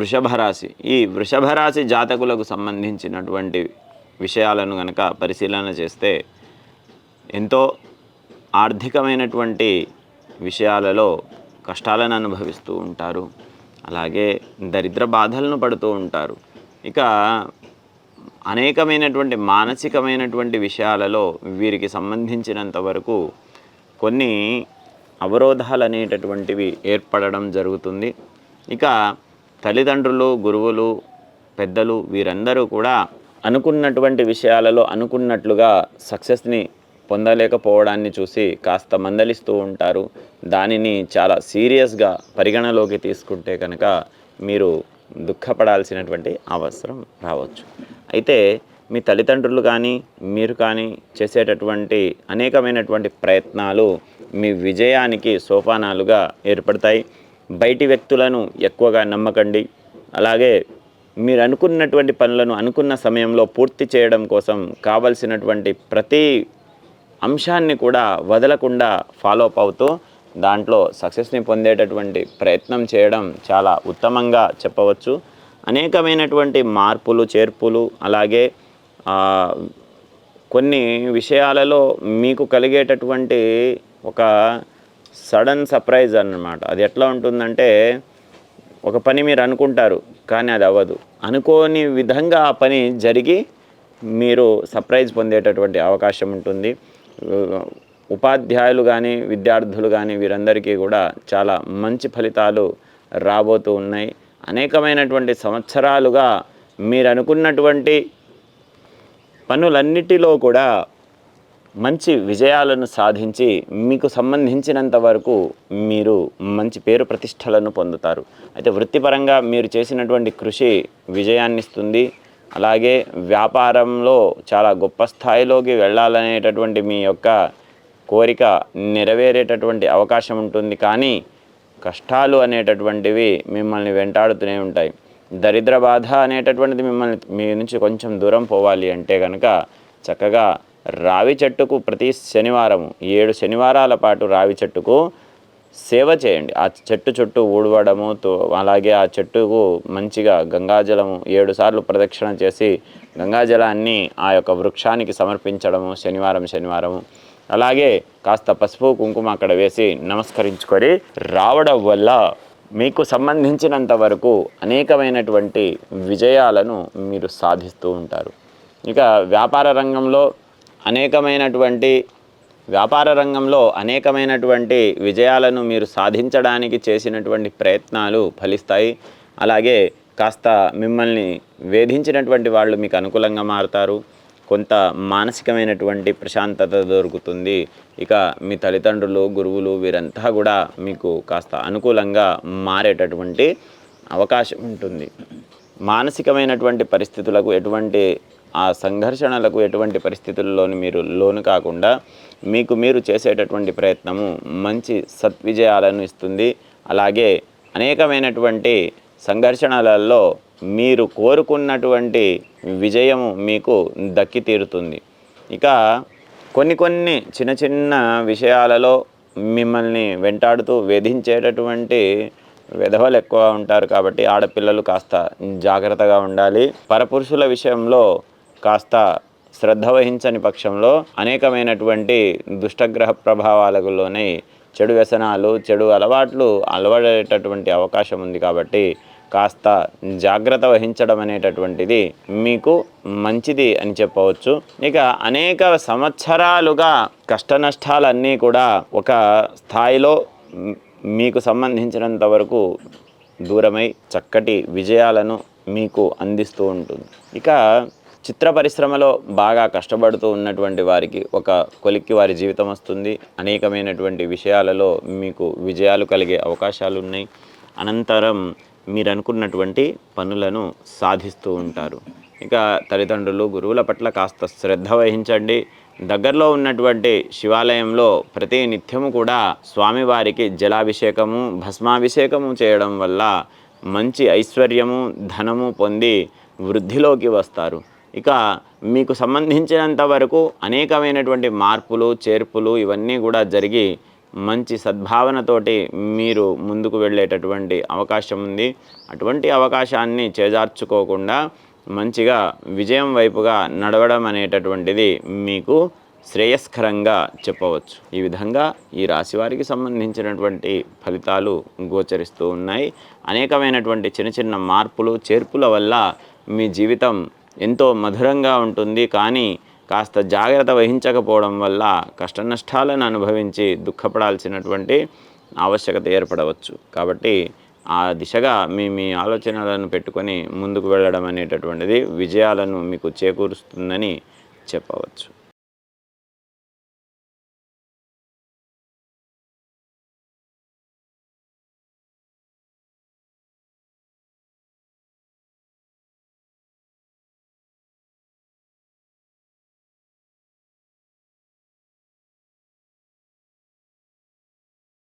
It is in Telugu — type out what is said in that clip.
వృషభరాశి. ఈ వృషభరాశి జాతకులకు సంబంధించినటువంటి విషయాలను కనుక పరిశీలన చేస్తే ఎంతో ఆర్థికమైనటువంటి విషయాలలో కష్టాలను అనుభవిస్తూ ఉంటారు. అలాగే దరిద్ర బాధలను పడుతూ ఉంటారు. ఇక అనేకమైనటువంటి మానసికమైనటువంటి విషయాలలో వీరికి సంబంధించినంత వరకు కొన్ని అవరోధాలు అనేటటువంటివి ఏర్పడడం జరుగుతుంది. ఇక తల్లిదండ్రులు గురువులు పెద్దలు వీరందరూ కూడా అనుకున్నటువంటి విషయాలలో అనుకున్నట్లుగా సక్సెస్ని పొందలేకపోవడాన్ని చూసి కాస్త మందలిస్తూ ఉంటారు. దానిని చాలా సీరియస్గా పరిగణలోకి తీసుకుంటే కనుక మీరు దుఃఖపడాల్సినటువంటి అవసరం రావచ్చు. అయితే మీ తల్లిదండ్రులు కానీ మీరు కానీ చేసేటటువంటి అనేకమైనటువంటి ప్రయత్నాలు మీ విజయానికి సోపానాలుగా ఏర్పడతాయి. బయటి వ్యక్తులను ఎక్కువగా నమ్మకండి. అలాగే మీరు అనుకున్నటువంటి పనులను అనుకున్న సమయంలో పూర్తి చేయడం కోసం కావలసినటువంటి ప్రతి అంశాన్ని కూడా వదలకుండా ఫాలో అప్ అవుతూ దాంట్లో సక్సెస్ని పొందేటటువంటి ప్రయత్నం చేయడం చాలా ఉత్తమంగా చెప్పవచ్చు. అనేకమైనటువంటి మార్పులు చేర్పులు అలాగే కొన్ని విషయాలలో మీకు కలిగేటటువంటి ఒక సడన్ సర్ప్రైజ్ అన్నమాట. అది ఎట్లా ఉంటుందంటే ఒక పని మీరు అనుకుంటారు కానీ అది అవ్వదు. అనుకోని విధంగా ఆ పని జరిగి మీరు సర్ప్రైజ్ పొందేటటువంటి అవకాశం ఉంటుంది. ఉపాధ్యాయులు కానీ విద్యార్థులు కానీ వీరందరికీ కూడా చాలా మంచి ఫలితాలు రాబోతూ ఉన్నాయి. అనేకమైనటువంటి సంవత్సరాలుగా మీరు అనుకున్నటువంటి పనులన్నిటిలో కూడా మంచి విజయాలను సాధించి మీకు సంబంధించినంత వరకు మీరు మంచి పేరు ప్రతిష్టలను పొందుతారు. అయితే వృత్తిపరంగా మీరు చేసినటువంటి కృషి విజయాన్నిస్తుంది. అలాగే వ్యాపారంలో చాలా గొప్ప స్థాయిలోకి వెళ్ళాలనేటటువంటి మీ యొక్క కోరిక నెరవేరేటటువంటి అవకాశం ఉంటుంది. కానీ కష్టాలు అనేటటువంటివి మిమ్మల్ని వెంటాడుతూనే ఉంటాయి. దరిద్ర బాధ అనేటటువంటిది మిమ్మల్ని మీ నుంచి కొంచెం దూరం పోవాలి అంటే కనుక చక్కగా రావి చెట్టుకు ప్రతి శనివారం ఏడు శనివారాల పాటు రావి చెట్టుకు సేవ చేయండి. ఆ చెట్టు చుట్టూ ఊడవడము అలాగే ఆ చెట్టుకు మంచిగా గంగాజలము ఏడు సార్లు ప్రదక్షిణ చేసి గంగాజలాన్ని ఆ యొక్క వృక్షానికి సమర్పించడము శనివారం శనివారము. అలాగే కాస్త పసుపు కుంకుమ అక్కడ వేసి నమస్కరించుకొని రావడం వల్ల మీకు సంబంధించినంత వరకు అనేకమైనటువంటి విజయాలను మీరు సాధిస్తూ ఉంటారు. ఇక వ్యాపార రంగంలో అనేకమైనటువంటి వ్యాపార రంగంలో అనేకమైనటువంటి విజయాలను మీరు సాధించడానికి చేసినటువంటి ప్రయత్నాలు ఫలిస్తాయి. అలాగే కాస్త మిమ్మల్ని వేధించినటువంటి వాళ్ళు మీకు అనుకూలంగా మారుతారు. కొంత మానసికమైనటువంటి ప్రశాంతత దొరుకుతుంది. ఇక మీ తల్లిదండ్రులు గురువులు వీరంతా కూడా మీకు కాస్త అనుకూలంగా మారేటటువంటి అవకాశం ఉంటుంది. మానసికమైనటువంటి పరిస్థితులకు ఎటువంటి ఆ సంఘర్షణలకు ఎటువంటి పరిస్థితుల్లోనూ మీరు లోను కాకుండా మీకు మీరు చేసేటటువంటి ప్రయత్నము మంచి సత్విజయాలను ఇస్తుంది. అలాగే అనేకమైనటువంటి సంఘర్షణలలో మీరు కోరుకున్నటువంటి విజయము మీకు దక్కి తీరుతుంది ఇక కొన్ని కొన్ని చిన్న చిన్న విషయాలలో మిమ్మల్ని వెంటాడుతూ వేధించేటటువంటి విధవలు ఎక్కువ ఉంటారు కాబట్టి ఆడపిల్లలు కాస్త జాగ్రత్తగా ఉండాలి. పరపురుషుల విషయంలో కాస్త శ్రద్ధ వహించని పక్షంలో అనేకమైనటువంటి దుష్టగ్రహ ప్రభావాలకు లోనై చెడు వ్యసనాలు చెడు అలవాట్లు అలవడేటటువంటి అవకాశం ఉంది కాబట్టి కాస్త జాగ్రత్త వహించడం అనేటటువంటిది మీకు మంచిది అని చెప్పవచ్చు. ఇక అనేక సంవత్సరాలుగా కష్ట నష్టాలన్నీ కూడా ఒక స్థాయిలో మీకు సంబంధించినంత వరకు దూరమై చక్కటి విజయాలను మీకు అందిస్తూ ఉంటుంది. ఇక చిత్ర పరిశ్రమలో బాగా కష్టపడుతూ ఉన్నటువంటి వారికి ఒక కొలిక్కి వారి జీవితం వస్తుంది. అనేకమైనటువంటి విషయాలలో మీకు విజయాలు కలిగే అవకాశాలు ఉన్నాయి. అనంతరం మీరు అనుకున్నటువంటి పనులను సాధిస్తూ ఉంటారు. ఇక తల్లిదండ్రులు గురువుల పట్ల కాస్త శ్రద్ధ వహించండి. దగ్గరలో ఉన్నటువంటి శివాలయంలో ప్రతి నిత్యము కూడా స్వామివారికి జలాభిషేకము భస్మాభిషేకము చేయడం వల్ల మంచి ఐశ్వర్యము ధనము పొంది వృద్ధిలోకి వస్తారు. ఇక మీకు సంబంధించినంత వరకు అనేకమైనటువంటి మార్పులు చేర్పులు ఇవన్నీ కూడా జరిగి మంచి సద్భావనతోటి మీరు ముందుకు వెళ్ళేటటువంటి అవకాశం ఉంది. అటువంటి అవకాశాన్ని చేజార్చుకోకుండా మంచిగా విజయం వైపుగా నడవడం అనేటటువంటిది మీకు శ్రేయస్కరంగా చెప్పవచ్చు. ఈ విధంగా ఈ రాశి వారికి సంబంధించినటువంటి ఫలితాలు గోచరిస్తూ ఉన్నాయి. అనేకమైనటువంటి చిన్న చిన్న మార్పులు చేర్పుల వల్ల మీ జీవితం ఎంతో మధురంగా ఉంటుంది. కానీ కాస్త జాగ్రత్త వహించకపోవడం వల్ల కష్ట నష్టాలను అనుభవించి దుఃఖపడాల్సినటువంటి ఆవశ్యకత ఏర్పడవచ్చు. కాబట్టి ఆ దిశగా మీ మీ ఆలోచనలను పెట్టుకొని ముందుకు వెళ్ళడం అనేటటువంటిది విజయాలను మీకు చేకూరుస్తుందని చెప్పవచ్చు.